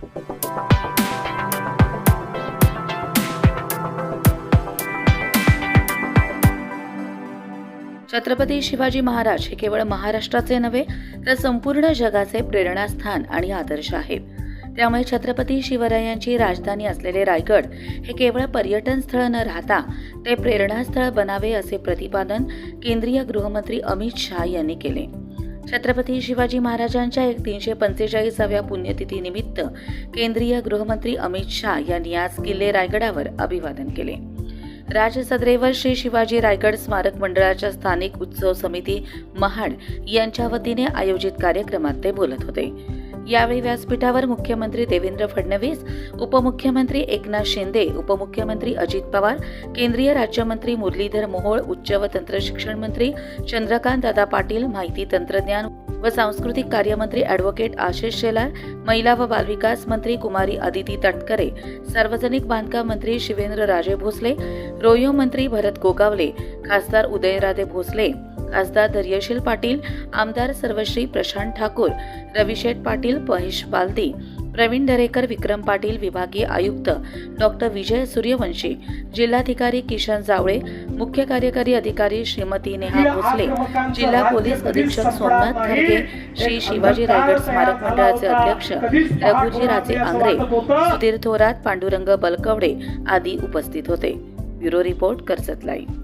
छत्रपती शिवाजी महाराज हे केवळ महाराष्ट्राचे नव्हे तर संपूर्ण जगाचे प्रेरणास्थान आणि आदर्श आहेत. त्यामुळे छत्रपती शिवरायांची राजधानी असलेले रायगड हे केवळ पर्यटन स्थळ न राहता ते प्रेरणास्थळ बनावे असे प्रतिपादन केंद्रीय गृहमंत्री अमित शहा यांनी केले. छत्रपती शिवाजी महाराजांच्या एक तीनशे पंचेचाळीसाव्या पुण्यतिथीनिमित्त केंद्रीय गृहमंत्री अमित शहा यांनी आज किल्ले रायगडावर अभिवादन केले. राजसदरेवर श्री शिवाजी रायगड स्मारक मंडळाच्या स्थानिक उत्सव समिती महाड यांच्या वतीने आयोजित कार्यक्रमात ते बोलत होते. यावेळी व्यासपीठावर मुख्यमंत्री देवेंद्र फडणवीस उपमुख्यमंत्री एकनाथ शिंदे उपमुख्यमंत्री अजित पवार केंद्रीय राज्यमंत्री मुरलीधर मोहोळ उच्च व तंत्रशिक्षण मंत्री चंद्रकांत दादा पाटील माहिती तंत्रज्ञान व सांस्कृतिक कार्यमंत्री अॅडव्होकेट आशिष शेलार महिला व बालविकास मंत्री कुमारी अदिती तटकरे सार्वजनिक बांधकाम मंत्री शिवेंद्र राजे भोसले रोयो मंत्री भरत गोगावले खासदार उदयराधे भोसले खासदार धैर्यशील पाटील आमदार सर्वश्री प्रशांत ठाकूर रविशेठ पाटील महेश बालदी प्रवीण दरेकर विक्रम पाटील विभागीय आयुक्त डॉक्टर विजय सूर्यवंशी जिल्हाधिकारी किशन जावळे मुख्य कार्यकारी अधिकारी श्रीमती नेहा भोसले जिल्हा पोलीस अधीक्षक सोमनाथ खरगे श्री शिवाजी रायगड स्मारक मंडळाचे अध्यक्ष रघुजी राजे आंग्रे सुधीर थोरात पांडुरंग बलकवडे आदी उपस्थित होते. Bureau report Karjat live